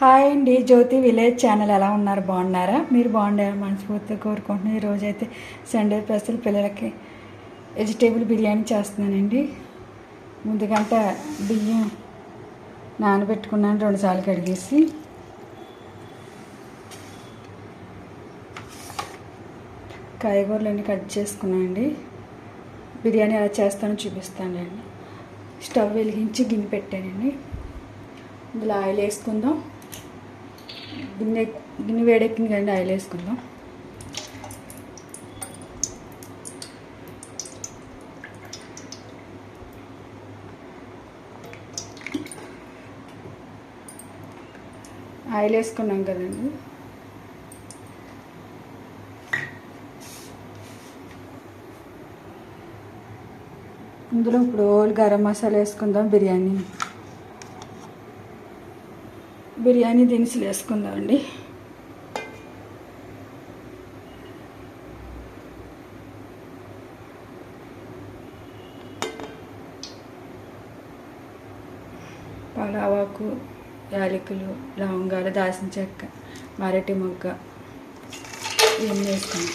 Hi అండి జ్యోతి village channel. ఎలా ఉన్నారు? బాగున్నారా? మీరు బాగుండారు మనస్ఫూర్తిగా కోరుకుంటున్నాను. ఈరోజు అయితే సండే స్పెషల్ పిల్లలకి వెజిటేబుల్ బిర్యానీ చేస్తున్నానండి. ముందుగంట బియ్యం నానబెట్టుకున్నాను రెండుసార్లు కడిగేసి. కాయగూరలన్నీ కట్ చేసుకున్నానండి బిర్యానీ ఎలా చేస్తానో చూపిస్తానండి స్టవ్ వెలిగించి గిన్నె పెట్టానండి. ఇందులో ఆయిల్ వేసుకుందాం. గిన్నె గిన్నె వేడెక్కింది కానీ ఆయిల్ వేసుకుందాం. ఆయిల్ వేసుకున్నాం కదండి. ఇందులో ఇప్పుడు ఓల్ గరం మసాలా వేసుకుందాం బిర్యానీ. బిర్యానీ దినుసులు వేసుకుందామండి. పలావాకు యాలకులు లవంగాలు దాసిన చెక్క మరటి మొగ్గ ఇవన్నీ వేసుకున్నాం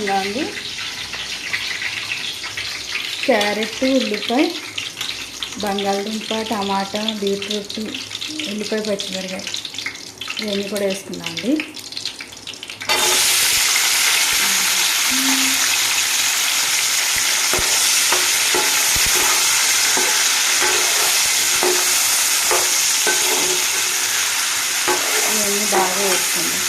ఇలా క్యారెట్ ఉల్లిపాయ బంగాళదుంప టమాటా బీట్రూట్ ఉల్లిపాయ పచ్చిమిరకాయ ఇవన్నీ కూడా వేసుకున్నాం అండి. ఇవన్నీ బాగా వేసుకుందాం.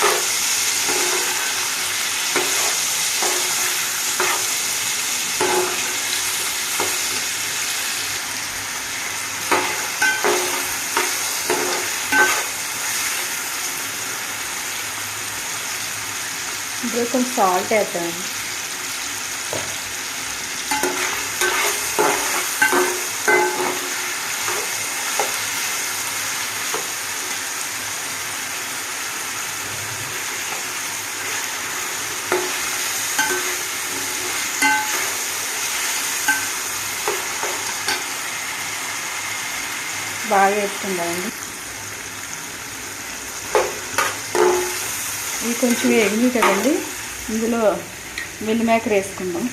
ఇందులో కొంచెం సాల్ట్ వేద్దాం. బాగా వేసుకుందామండి ఇవి కొంచెం ఎగిలి కదండి. ఇందులో మిల్ మేకర్ వేసుకుందాం.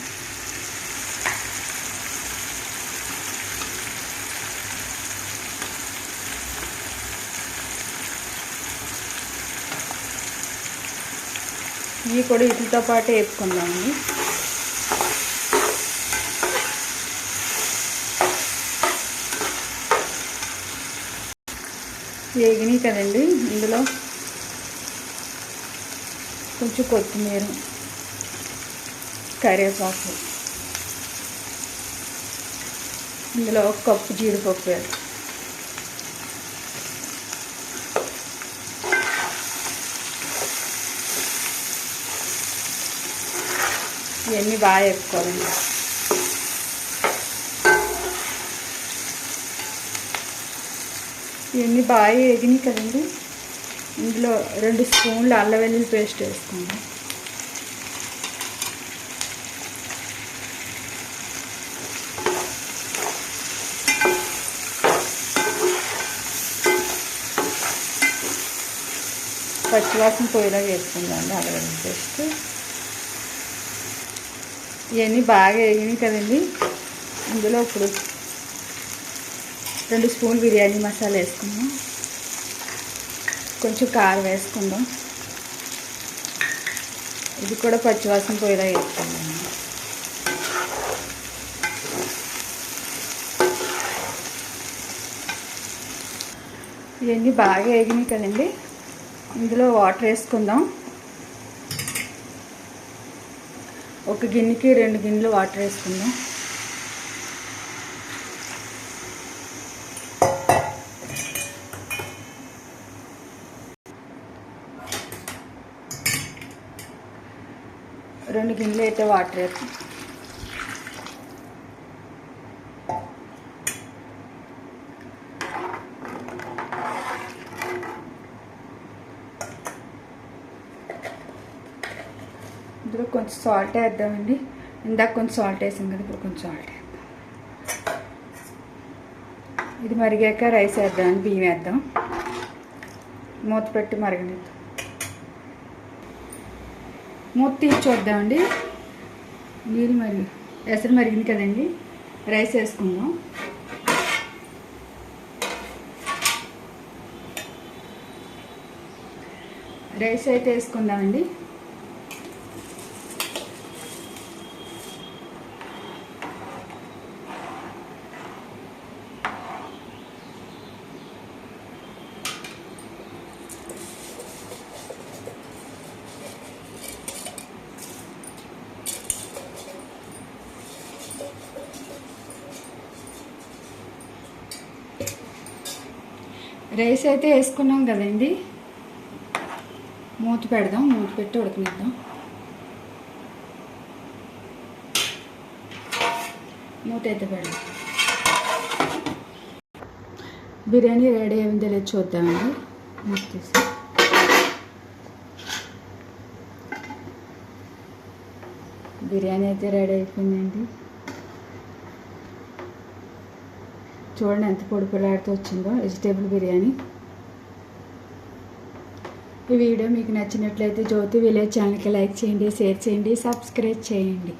ఇవి కూడా వీటితో పాటు వేసుకుందామండి వేగినాయి కదండి ఇందులో. కొంచెం కొత్తిమీర కరివేపాకు. ఇందులో ఒక కప్పు జీడిపప్పు వేయాలి. ఇవన్నీ బాగా వేసుకోవాలండి ఇవన్నీ బాగా వేగినాయి కదండి. ఇందులో రెండు స్పూన్లు అల్ల వెల్లుల్లి పేస్ట్ వేసుకుందాం. పచ్చివాసన పోయేలా వేసుకుందాం అల్ల వెల్లుల్లి పేస్ట్. ఇవన్నీ బాగా వేగినాయి కదండి. ఇందులో ఇప్పుడు రెండు స్పూన్లు బిర్యానీ మసాలా వేసుకుందాం. కొంచెం కారం వేసుకుందాం. ఇది కూడా పచ్చివాసన పోయేలా వేసుకుందాం ఇవన్నీ బాగా వేగినాయి కదండి. ఇందులో వాటర్ వేసుకుందాం. ఒక గిన్నెకి రెండు గిన్నెలు వాటర్ వేసుకుందాం. రెండు గిన్నెలు అయితే వాటర్ ఇందులో కొంచెం సాల్ట్ వేద్దామండి. ఇందాక కొంచెం సాల్ట్ వేసాం కదా ఇప్పుడు కొంచెం సాల్ట్ వేద్దాం. ఇది మరిగాక రైస్ వేద్దాం బియ్యం వేద్దాం. మూత పెట్టి మరగనిద్దాం. మూత తీసి చూద్దామండి నీళ్ళు మరి ఎసరు మరిగింది కదండి. రైస్ వేసుకుందాం. రైస్ అయితే వేసుకుందామండి. రైస్ అయితే వేసుకున్నాం కదండి. మూత పెడదాం మూత పెట్టి ఉడకనిద్దాం. మూత అయితే పెడదాం. బిర్యానీ రెడీ అయిందో తెలియదు చూద్దామండి. మూత తీసి బిర్యానీ అయితే రెడీ అయిపోయిందండి. చూడండి ఎంత పొడి పొలాడుతూ వచ్చిందో వెజిటేబుల్ బిర్యానీ. ఈ వీడియో మీకు నచ్చినట్లయితే జ్యోతి విలేజ్ ఛానల్కి లైక్ చేయండి షేర్ చేయండి సబ్స్క్రైబ్ చేయండి.